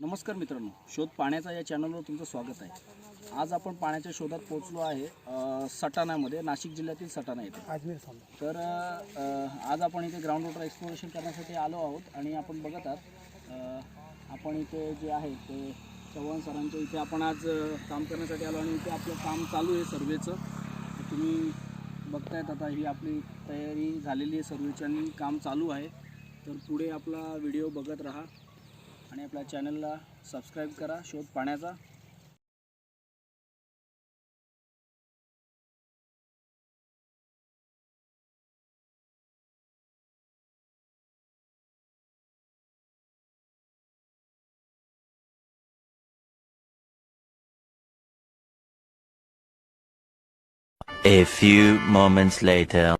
नमस्कार मित्रांनो शोध पाण्याचा या चॅनलवर तुमचं स्वागत आहे. आज आपण पाण्याच्या शोधात पोहोचलो आहे अ, सटाण्यामध्ये नाशिक जिल्ह्यातील सटाणा येथे. अजमेर समजा तर अ, आज आपण इथे ग्राउंड वॉटर एक्सप्लोरेशन करण्यासाठी आलो आहोत आणि आपण बघत आहात अ, आपण इथे जे आहे ते चव्हाण सरांच्या इथे आपण आज अ, काम करण्यासाठी आलो आणि इथे आपलं काम चालू आहे सर्वेचं तर तुम्ही बघतायत आता ही आपली तयारी झालेली आहे सर्वेची आणि काम चालू आहे. तर पुढे आपला व्हिडिओ बघत राहा. आणि आपल्या चॅनलला सबस्क्राईब करा शोध पाण्याचा A few moments later.